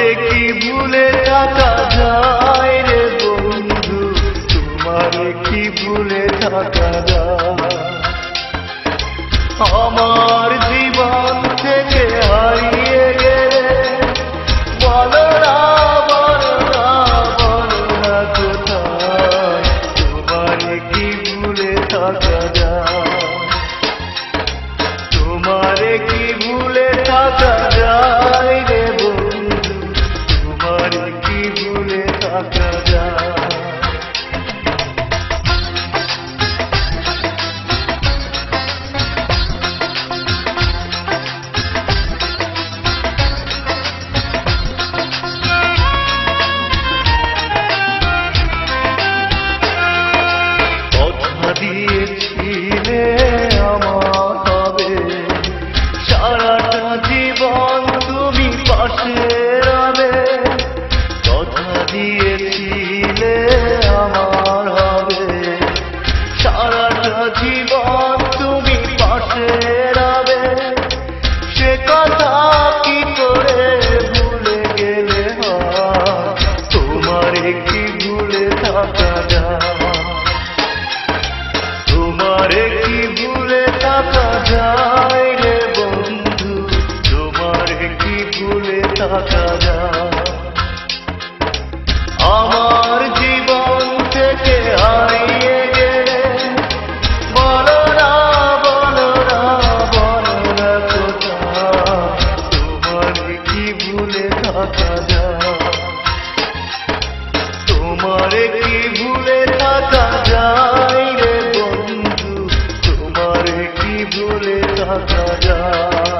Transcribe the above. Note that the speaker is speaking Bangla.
তোরে ভুলে থাকা যায় রে বন্ধু? তোমারে কি ভুলে থাকা যায়? আমার জীবন থেকে হারিয়ে গেলে কোথায়? তোমারে কি ভুলে থাকা যায়? তোমারে কি ভুলে থাকা যায় রে আমার জীবন থেকে হারিয়ে গেলে বলো না বলো না, বলো তোমার কি ভুলে থাকা তোমার কি ভুলে থাকা যায়